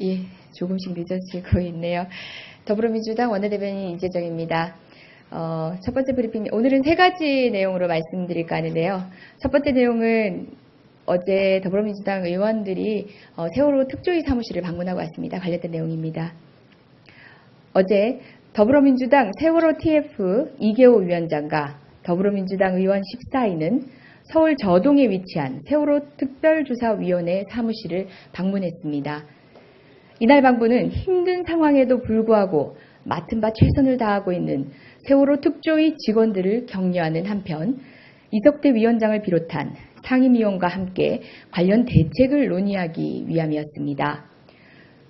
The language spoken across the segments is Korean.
예, 조금씩 늦어지고 있네요. 더불어민주당 원내대변인 이재정입니다. 어, 첫 번째 브리핑, 오늘은 세 가지 내용으로 말씀드릴까 하는데요. 첫 번째 내용은 어제 더불어민주당 의원들이 어, 세월호 특조위 사무실을 방문하고 왔습니다. 관련된 내용입니다. 어제 더불어민주당 세월호 TF 이계호 위원장과 더불어민주당 의원 14인은 서울 저동에 위치한 세월호 특별조사위원회 사무실을 방문했습니다. 이날 방문은 힘든 상황에도 불구하고 맡은 바 최선을 다하고 있는 세월호 특조위 직원들을 격려하는 한편 이석대 위원장을 비롯한 상임위원과 함께 관련 대책을 논의하기 위함이었습니다.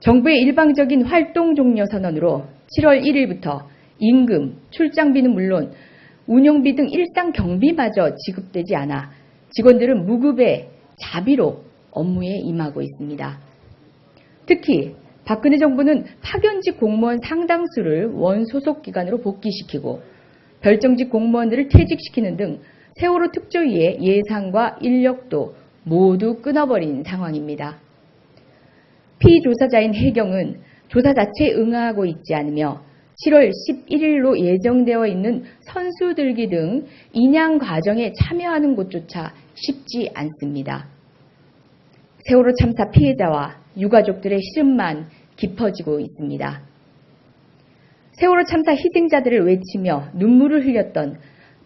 정부의 일방적인 활동 종료 선언으로 7월 1일부터 임금, 출장비는 물론 운영비 등 일상 경비마저 지급되지 않아 직원들은 무급의 자비로 업무에 임하고 있습니다. 특히 박근혜 정부는 파견직 공무원 상당수를 원소속 기관으로 복귀시키고 별정직 공무원들을 퇴직시키는 등 세월호 특조위의 예산과 인력도 모두 끊어버린 상황입니다. 피조사자인 해경은 조사 자체에 응하고 있지 않으며 7월 11일로 예정되어 있는 선수들기 등 인양 과정에 참여하는 곳조차 쉽지 않습니다. 세월호 참사 피해자와 유가족들의 시름만 깊어지고 있습니다. 세월호 참사 희생자들을 외치며 눈물을 흘렸던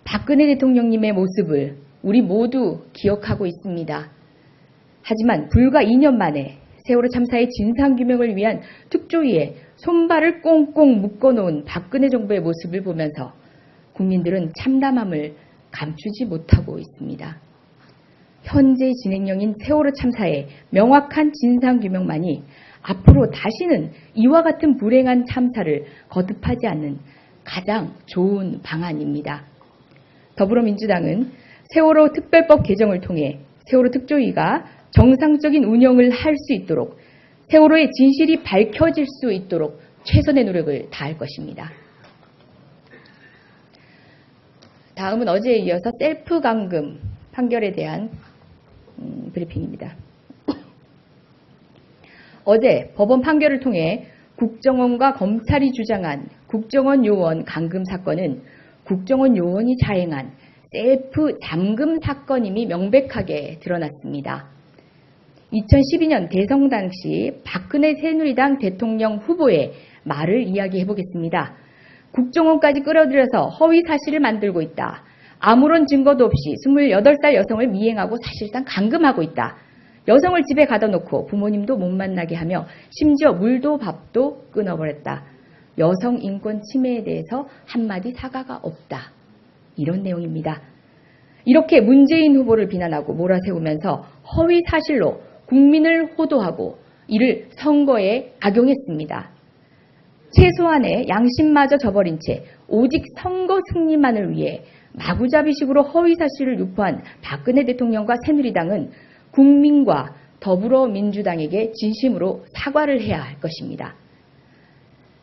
박근혜 대통령님의 모습을 우리 모두 기억하고 있습니다. 하지만 불과 2년 만에 세월호 참사의 진상규명을 위한 특조위에 손발을 꽁꽁 묶어놓은 박근혜 정부의 모습을 보면서 국민들은 참담함을 감추지 못하고 있습니다. 현재 진행형인 세월호 참사의 명확한 진상규명만이 앞으로 다시는 이와 같은 불행한 참사를 거듭하지 않는 가장 좋은 방안입니다. 더불어민주당은 세월호 특별법 개정을 통해 세월호 특조위가 정상적인 운영을 할 수 있도록 세월호의 진실이 밝혀질 수 있도록 최선의 노력을 다할 것입니다. 다음은 어제에 이어서 셀프 감금 판결에 대한 음, 브리핑입니다. 어제 법원 판결을 통해 국정원과 검찰이 주장한 국정원 요원 감금 사건은 국정원 요원이 자행한 셀프 잠금 사건임이 명백하게 드러났습니다. 2012년 대선 당시 박근혜 새누리당 대통령 후보의 말을 이야기해 보겠습니다. 국정원까지 끌어들여서 허위 사실을 만들고 있다. 아무런 증거도 없이 28살 여성을 미행하고 사실상 감금하고 있다. 여성을 집에 가둬 놓고 부모님도 못 만나게 하며 심지어 물도 밥도 끊어버렸다. 여성 인권 침해에 대해서 한마디 사과가 없다. 이런 내용입니다. 이렇게 문재인 후보를 비난하고 몰아세우면서 허위 사실로 국민을 호도하고 이를 선거에 악용했습니다. 최소한의 양심마저 저버린 채 오직 선거 승리만을 위해 마구잡이식으로 허위 사실을 유포한 박근혜 대통령과 새누리당은 국민과 더불어민주당에게 진심으로 사과를 해야 할 것입니다.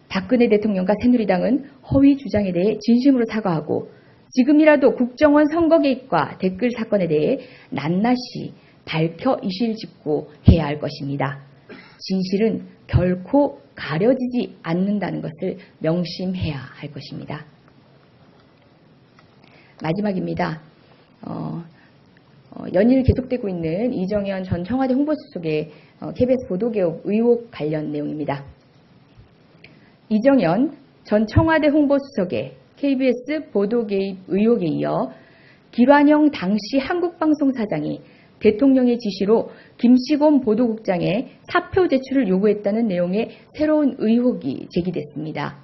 박근혜 대통령과 새누리당은 허위 주장에 대해 진심으로 사과하고 지금이라도 국정원 선거 개입과 댓글 사건에 대해 낱낱이 밝혀 이실직고 해야 할 것입니다. 진실은 결코 가려지지 않는다는 것을 명심해야 할 것입니다. 마지막입니다. 어, 어, 연일 계속되고 있는 이정현 전 청와대 홍보수석의 어, KBS 보도개혁 의혹 관련 내용입니다. 이정현 전 청와대 홍보수석의 KBS 보도개입 의혹에 이어 기관영 당시 한국방송사장이 대통령의 지시로 김시곤 보도국장의 사표 제출을 요구했다는 내용의 새로운 의혹이 제기됐습니다.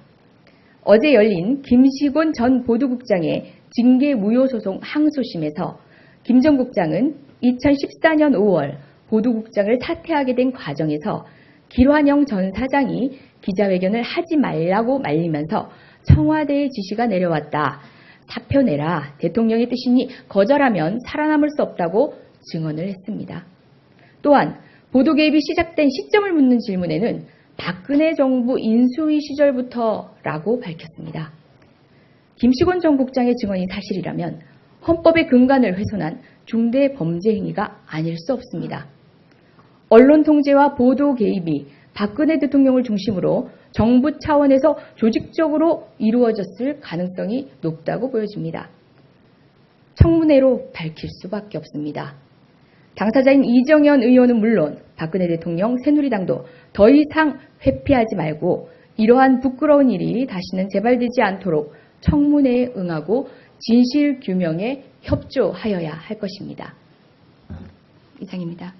어제 열린 김시곤 전 보도국장의 징계 무효 소송 항소심에서 김전 국장은 2014년 5월 보도국장을 사퇴하게 된 과정에서 길환영 전 사장이 기자회견을 하지 말라고 말리면서 청와대의 지시가 내려왔다. 사표 내라. 대통령의 뜻이니 거절하면 살아남을 수 없다고 증언을 했습니다. 또한 보도 개입이 시작된 시점을 묻는 질문에는 박근혜 정부 인수위 시절부터라고 밝혔습니다. 김시곤 전 국장의 증언이 사실이라면 헌법의 근간을 훼손한 중대 범죄 행위가 아닐 수 없습니다. 언론 통제와 보도 개입이 박근혜 대통령을 중심으로 정부 차원에서 조직적으로 이루어졌을 가능성이 높다고 보여집니다. 청문회로 밝힐 수밖에 없습니다. 당사자인 이정현 의원은 물론 박근혜 대통령 새누리당도 더 이상 회피하지 말고 이러한 부끄러운 일이 다시는 재발되지 않도록 청문회에 응하고 진실 규명에 협조하여야 할 것입니다. 이상입니다.